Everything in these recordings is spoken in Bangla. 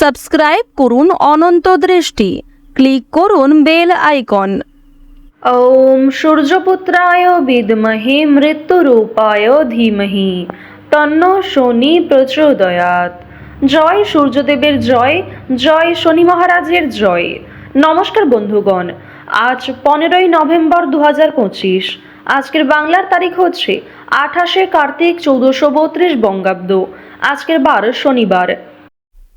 সাবস্ক্রাইব করুন অনন্ত দৃষ্টি। ক্লিক করুন বেল আইকন। ওম সূর্যপুত্রায় বিদমহে মৃত্যুরূপায় ধীমহি। তন্ন শনি প্রচোদয়াত জয় সূর্যদেবের জয় জয় শনি মহারাজের জয়। নমস্কার বন্ধুগণ, আজ পনেরোই নভেম্বর দু হাজার পঁচিশ। আজকের বাংলার তারিখ হচ্ছে আঠাশে কার্তিক চৌদ্দশো বত্রিশ বঙ্গাব্দ। আজকের বার শনিবার।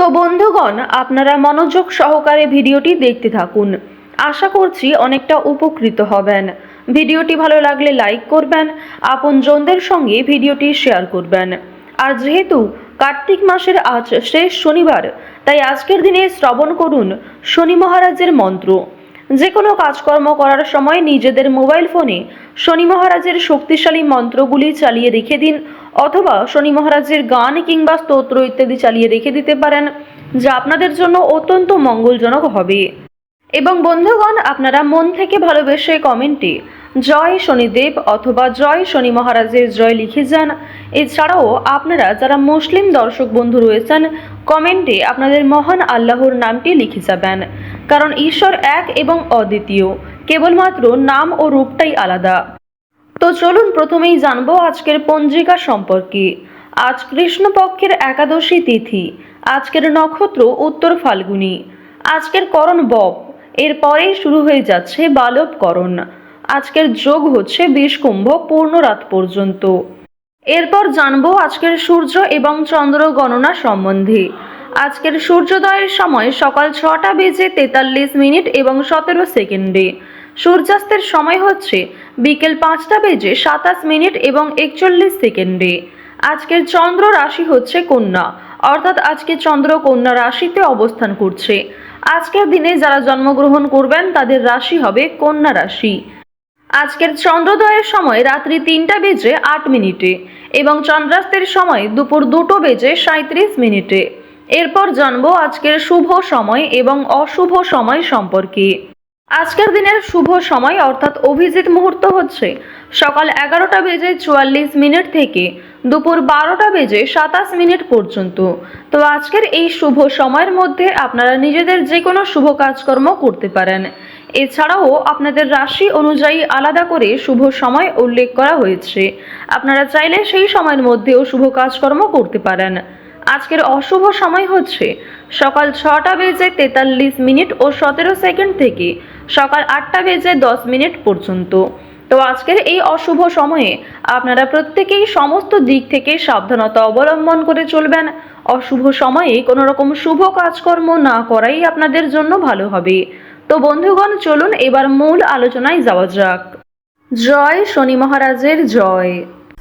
তো বন্ধুগণ, আপনারা মনোযোগ সহকারে ভিডিওটি দেখতে থাকুন। আশা করছি অনেকটা উপকৃত হবেন। ভিডিওটি ভালো লাগলে লাইক করবেন, আপনজনদের সঙ্গে ভিডিওটি শেয়ার করবেন। আর যেহেতু কার্তিক মাসের আজ শেষ শনিবার, তাই আজকের দিনে শ্রবণ করুন শনি মহারাজের মন্ত্র। যে কোনো কাজকর্ম করার সময় নিজেদের মোবাইল ফোনে শনি মহারাজের শক্তিশালী মন্ত্রগুলি চালিয়ে রেখে দিন অথবা শনি মহারাজের গান কিংবা স্তোত্র ইত্যাদি চালিয়ে রেখে দিতে পারেন, যা আপনাদের জন্য অত্যন্ত মঙ্গলজনক হবে। এবং বন্ধুগণ, আপনারা মন থেকে ভালোবেসে কমেন্টে জয় শনিদেব অথবা জয় শনি মহারাজের জয় লিখে যান। এছাড়াও আপনারা যারা মুসলিম দর্শক বন্ধু রয়েছেন, কমেন্টে আপনাদের মহান আল্লাহর নামটি লিখে যাবেন। কারণ ঈশ্বর এক এবং অদ্বিতীয়। কেবলমাত্র নাম ও রূপটাই আলাদা। তো চলুন প্রথমেই জানব আজকের পঞ্জিকা সম্পর্কে। আজ কৃষ্ণপক্ষের একাদশী তিথি। আজকের নক্ষত্র উত্তর ফাল্গুনী। আজকের করণ বব। এরপরেই শুরু হয়ে যাচ্ছে বালবকরণ আজকের যোগ হচ্ছে বিষ কুম্ভ পূর্ণ রাত পর্যন্ত। এরপর জানব আজকের সূর্য এবং চন্দ্র গণনা সম্বন্ধে। আজকের সূর্যোদয়ের সময় সকাল ছটা বেজে তেতাল্লিশ মিনিট এবং সতেরো সেকেন্ডে। সূর্যাস্তের সময় হচ্ছে বিকেল পাঁচটা বেজে সাতাশ মিনিট এবং একচল্লিশ সেকেন্ডে। আজকের চন্দ্র রাশি হচ্ছে কন্যা, অর্থাৎ আজকে চন্দ্র কন্যা রাশিতে অবস্থান করছে। আজকের দিনে যারা জন্মগ্রহণ করবেন, তাদের রাশি হবে কন্যা রাশি। আজকের চন্দ্রোদয়ের সময় রাত্রি তিনটা বেজে আট মিনিটে এবং চন্দ্রাস্তের সময় দুপুর দুটো বেজে সাঁত্রিশ মিনিটে। এরপর জানব আজকের শুভ সময় এবং অশুভ সময় সম্পর্কে। আজকের দিনের শুভ সময় অর্থাৎ অভিজিৎ মুহূর্ত হচ্ছে সকাল এগারোটা বেজে চুয়াল্লিশ মিনিট থেকে দুপুর বারোটা বেজে সাতাশ মিনিট পর্যন্ত। তো আজকের এই শুভ সময়ের মধ্যে আপনারা নিজেদের যে কোনো শুভ কাজকর্ম করতে পারেন। এছাড়াও আপনাদের রাশি অনুযায়ী আলাদা করে শুভ সময় উল্লেখ করা হয়েছে। আপনারা চাইলে সেই সময়ের মধ্যেও শুভ কাজকর্ম করতে পারেন। আজকের অশুভ সময় হচ্ছে সকাল ছটা বেজে তেতাল্লিশ মিনিট ও সতেরো সেকেন্ড থেকে সকাল আটটা বেজে দশ মিনিট পর্যন্ত। তো আজকের এই অশুভ সময়ে আপনারা প্রত্যেকেই সমস্ত দিক থেকে সাবধানতা অবলম্বন করে চলবেন। অশুভ সময়ে কোনো রকম শুভ কাজকর্ম না করাই আপনাদের জন্য ভালো হবে। তো বন্ধুগণ, চলুন এবার মূল আলোচনায় যাওয়া যাক। জয় শনি মহারাজের জয়।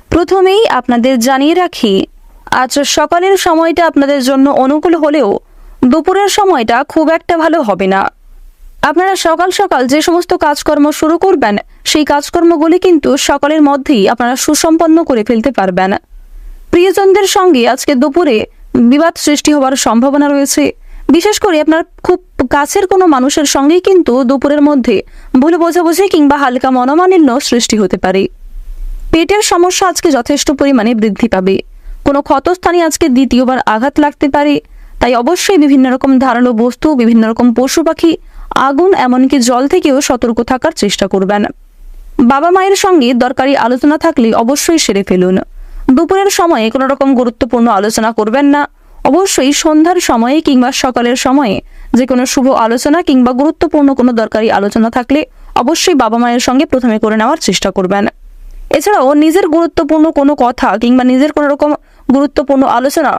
প্রথমেই আপনাদের জানিয়ে রাখি আজ সকালের সময়টা আপনাদের জন্য অনুকূল হলেও দুপুরের সময়টা খুব একটা ভালো হবে না। আপনারা সকাল সকাল যে সমস্ত কাজকর্ম শুরু করবেন, সেই কাজকর্মগুলি কিন্তু সকালের মধ্যেই আপনারা সুসম্পন্ন করে ফেলতে পারবেন। প্রিয়জনদের সঙ্গে আজকে দুপুরে বিবাদ সৃষ্টি হওয়ার সম্ভাবনা রয়েছে। বিশেষ করে আপনার খুব কাছের কোনো মানুষের সঙ্গেই কিন্তু দুপুরের মধ্যে ভুল বোঝাবুঝি কিংবা হালকা মনোমালিন্য সৃষ্টি হতে পারে। পেটের সমস্যা আজকে যথেষ্ট পরিমাণে বৃদ্ধি পাবে। কোনো ক্ষতস্থানে আজকে দ্বিতীয়বার আঘাত লাগতে পারে। তাই অবশ্যই বিভিন্ন রকম ধারালো বস্তু, বিভিন্ন রকম পশু পাখি, আগুন, এমনকি জল থেকেও সতর্ক থাকার চেষ্টা করবেন। বাবা মায়ের সঙ্গে দরকারি আলোচনা থাকলে অবশ্যই সেরে ফেলুন। দুপুরের সময়ে কোনো রকম গুরুত্বপূর্ণ আলোচনা করবেন না। অবশ্যই সন্ধ্যার সময়ে কিংবা সকালের সময়ে যে কোনো শুভ আলোচনা কিংবা গুরুত্বপূর্ণ কোনো দরকারি আলোচনা থাকলে অবশ্যই বাবা মায়ের সঙ্গে প্রথমে করে নেওয়ার চেষ্টা করবেন। এছাড়াও নিজের গুরুত্বপূর্ণ কোনো কথা কিংবা নিজের কোনো রকম গুরুত্বপূর্ণ আলোচনা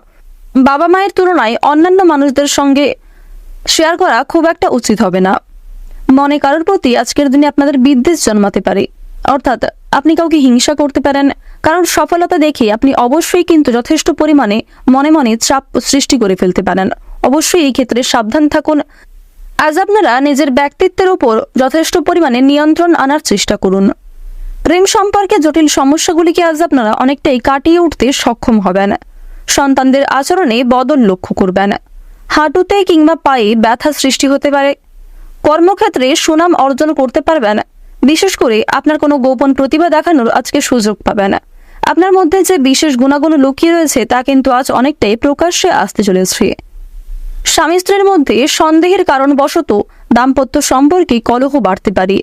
বাবা মায়ের তুলনায় অন্যান্য মানুষদের সঙ্গে শেয়ার করা খুব একটা উচিত হবে না। মনে কারোর প্রতি আজকের দিনে আপনাদের বিদ্বেষ জন্মাতে পারে। অর্থাৎ আপনি কাউকে হিংসা করতে পারেন, কারণ সফলতা দেখে আপনি অবশ্যই কিন্তু যথেষ্ট পরিমাণে মনে মনে চাপ সৃষ্টি করে ফেলতে পারেন। অবশ্যই এই ক্ষেত্রে সাবধান থাকুন। আজ আপনারা নিজের ব্যক্তিত্বের উপর যথেষ্ট পরিমাণে নিয়ন্ত্রণ আনার চেষ্টা করুন। প্রেম সম্পর্কে জটিল সমস্যাগুলিকে আজ আপনারা অনেকটাই কাটিয়ে উঠতে সক্ষম হবেন। সন্তানদের আচরণে বদল লক্ষ্য করবেন। হাঁটুতে কিংবা পায়ে ব্যথা সৃষ্টি হতে পারে। কর্মক্ষেত্রে সুনাম অর্জন করতে পারবেন। বিশেষ করে আপনার কোনো গোপন প্রতিভা দেখানোর আজকে সুযোগ পাবেন। আপনার মধ্যে যে বিশেষ গুণাগুণ লুকিয়ে রয়েছে তা কিন্তু আজ অনেকটাই প্রকাশ্যে আসতে চলেছে। স্বামী স্ত্রীর মধ্যে সন্দেহের কারণবশত দাম্পত্য সম্পর্কে কলহ বাড়তে পারে।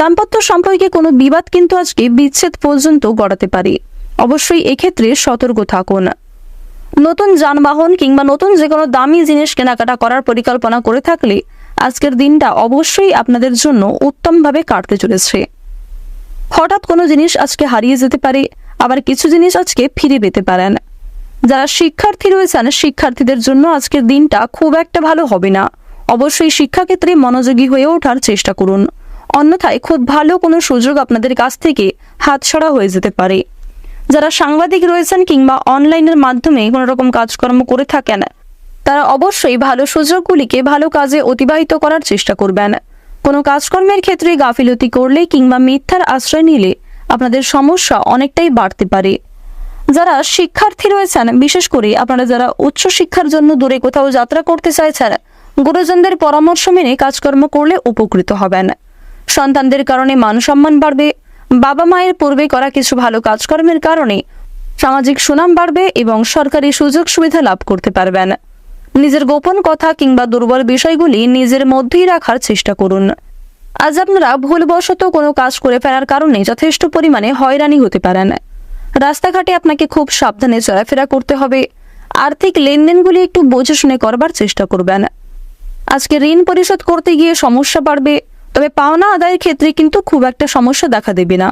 দাম্পত্য সম্পর্কে কোনো বিবাদ কিন্তু আজকে বিচ্ছেদ পর্যন্ত গড়াতে পারে। অবশ্যই এক্ষেত্রে সতর্ক থাকুন। নতুন যানবাহন কিংবা নতুন যে কোনো দামি জিনিস কেনাকাটা করার পরিকল্পনা করে থাকলে আজকের দিনটা অবশ্যই আপনাদের জন্য উত্তমভাবে কাটতে চলেছে। হঠাৎ কোনো জিনিস আজকে হারিয়ে যেতে পারে, আবার কিছু জিনিস আজকে ফিরে পেতে পারেন। যারা শিক্ষার্থী রয়েছেন, শিক্ষার্থীদের জন্য আজকের দিনটা খুব একটা ভালো হবে না। অবশ্যই শিক্ষাক্ষেত্রে মনোযোগী হয়ে ওঠার চেষ্টা করুন। অন্যথায় খুব ভালো কোনো সুযোগ আপনাদের কাছ থেকে হাতছাড়া হয়ে যেতে পারে। যারা সাংবাদিক রয়েছেন কিংবা অনলাইনের মাধ্যমে কোনো রকম কাজকর্ম করে থাকেন, তারা অবশ্যই ভালো সুযোগগুলিকে ভালো কাজে অতিবাহিত করার চেষ্টা করবেন। কোনো কাজকর্মের ক্ষেত্রে গাফিলতি করলে কিংবা মিথ্যার আশ্রয় নিলে আপনাদের সমস্যা অনেকটাই বাড়তে পারে। যারা শিক্ষার্থী রয়েছেন, বিশেষ করে আপনারা যারা উচ্চ শিক্ষার জন্য দূরে কোথাও যাত্রা করতে চাইছেন, গুরুজনদের পরামর্শ মেনে কাজকর্ম করলে উপকৃত হবেন। সন্তানদের কারণে মান সম্মান বাড়বে, বাবা মায়ের পূর্বে করা কিছু ভালো কাজকর্মের কারণে সামাজিক সুনাম বাড়বে এবং সরকারি সুযোগ সুবিধা লাভ করতে পারবেন। নিজের গোপন কথা কিংবা দুর্বল বিষয়গুলি নিজের মধ্যেই রাখার চেষ্টা করুন। আজ আপনারা ভুলবশত কোনো কাজ করে ফেলার কারণে যথেষ্ট পরিমাণে হয়রানি হতে পারেন। রাস্তাঘাটে আপনাকে খুব সাবধানে চলাফেরা করতে হবে। আর্থিক লেনদেনগুলি একটু বুঝে শুনে করবার চেষ্টা করবেন। আজকে ঋণ পরিশোধ করতে গিয়ে সমস্যা বাড়বে তবে পাওনা আদায়ের ক্ষেত্রে কিন্তু খুব একটা সমস্যা দেখা দেবে না।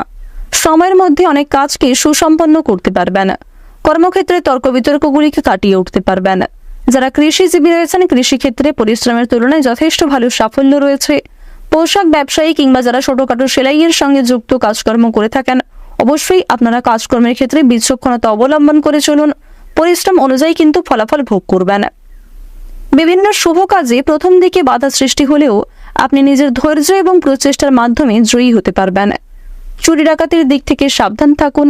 সময়ের মধ্যে অনেক কাজকে সুসম্পন্ন করতে পারবেন। কর্মক্ষেত্রে তর্ক বিতর্কগুলিকে কাটিয়ে উঠতে পারবেন। যারা কৃষিজীবী রয়েছেন, কৃষিক্ষেত্রে পরিশ্রমের তুলনায় যথেষ্ট ভালো সাফল্য রয়েছে। পোশাক ব্যবসায়ী কিংবা যারা ছোটখাটো সেলাইয়ের সঙ্গে যুক্ত কাজকর্ম করে থাকেন, অবশ্যই আপনারা কাজকর্মের ক্ষেত্রে বিচক্ষণতা অবলম্বন করে চলুন। পরিশ্রম অনুযায়ী কিন্তু ফলাফল ভোগ করবেন। বিভিন্ন শুভ কাজে প্রথম দিকে বাধা সৃষ্টি হলেও আপনি নিজের ধৈর্য এবং প্রচেষ্টার মাধ্যমে জয়ী হতে পারবেন। চুরি ডাকাতির দিক থেকে সাবধান থাকুন।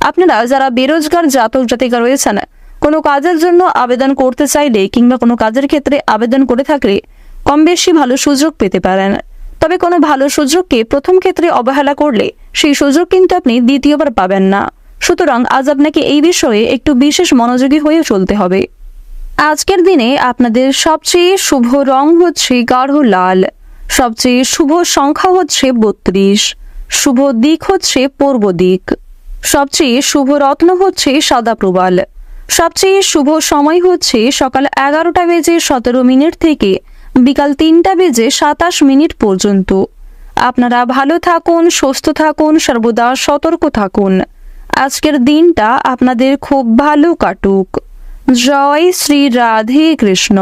আপনারা যারা বেরোজগার, জাতক, জাতিকা রয়েছেন, কোনো কাজের জন্য আবেদন করতে চাইলে কিংবা কোনো কাজের ক্ষেত্রে আবেদন করে থাকলে কম বেশি ভালো সুযোগ পেতে পারেন। তবে কোনো ভালো সুযোগকে প্রথম ক্ষেত্রে অবহেলা করলে সেই সুযোগ কিন্তু আপনি দ্বিতীয়বার পাবেন না। সুতরাং আজ আপনাকে এই বিষয়ে একটু বিশেষ মনোযোগী হয়ে চলতে হবে। আজকের দিনে আপনাদের সবচেয়ে শুভ রং হচ্ছে গাঢ় লাল সবচেয়ে শুভ সংখ্যা হচ্ছে বত্রিশ। শুভ দিক হচ্ছে পূর্ব দিক। সবচেয়ে শুভ রত্ন হচ্ছে সাদা প্রবাল। সবচেয়ে শুভ সময় হচ্ছে সকাল এগারোটা বেজে সতেরো মিনিট থেকে বিকাল তিনটা বেজে সাতাশ মিনিট পর্যন্ত। আপনারা ভালো থাকুন, সুস্থ থাকুন, সর্বদা সতর্ক থাকুন। আজকের দিনটা আপনাদের খুব ভালো কাটুক। জয় শ্রী রাধে কৃষ্ণ।